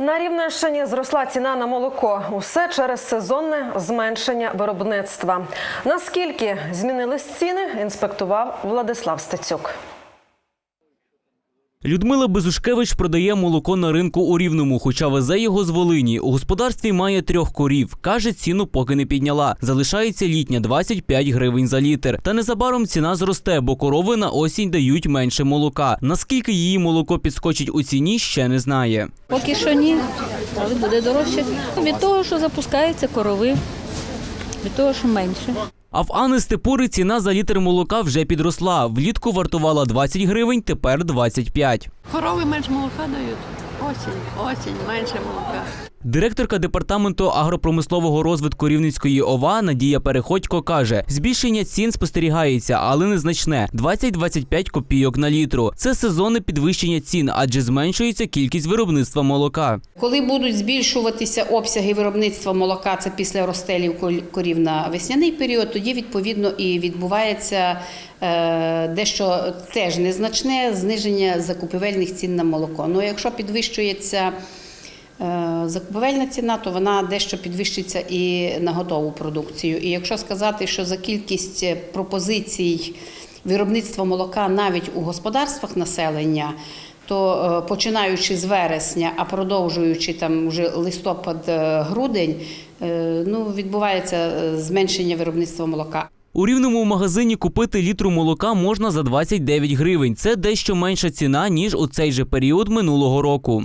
На Рівненщині зросла ціна на молоко. Усе через сезонне зменшення виробництва. Наскільки змінились ціни, інспектував Владислав Стецюк. Людмила Безушкевич продає молоко на ринку у Рівному, хоча везе його з Волині. У господарстві має трьох корів. Каже, ціну поки не підняла. Залишається літня 25 гривень за літр. Та незабаром ціна зросте, бо корови на осінь дають менше молока. Наскільки її молоко підскочить у ціні, ще не знає. Поки що ні, але буде дорожче. Від того, що запускаються корови, від того, що менше. А в Ани Степури ціна за літр молока вже підросла. Влітку вартувала 20 гривень, тепер 25. Корови менше молока дають. Осінь, осінь, менше молока. Директорка департаменту агропромислового розвитку Рівненської ОВА Надія Переходько каже: збільшення цін спостерігається, але незначне 20-25 копійок на літру. Це сезонне підвищення цін, адже зменшується кількість виробництва молока. Коли будуть збільшуватися обсяги виробництва молока, це після розстелів корів на весняний період, тоді відповідно і відбувається е, дещо теж незначне зниження закупівельних цін на молоко. Ну якщо підвищується закупівельна ціна, то вона дещо підвищиться і на готову продукцію. І якщо сказати, що за кількість пропозицій виробництва молока навіть у господарствах населення, то е, починаючи з вересня, а продовжуючи там вже листопад-грудень, ну відбувається е, зменшення виробництва молока. У рівному магазині купити літру молока можна за 29 гривень. Це дещо менша ціна ніж у цей же період минулого року.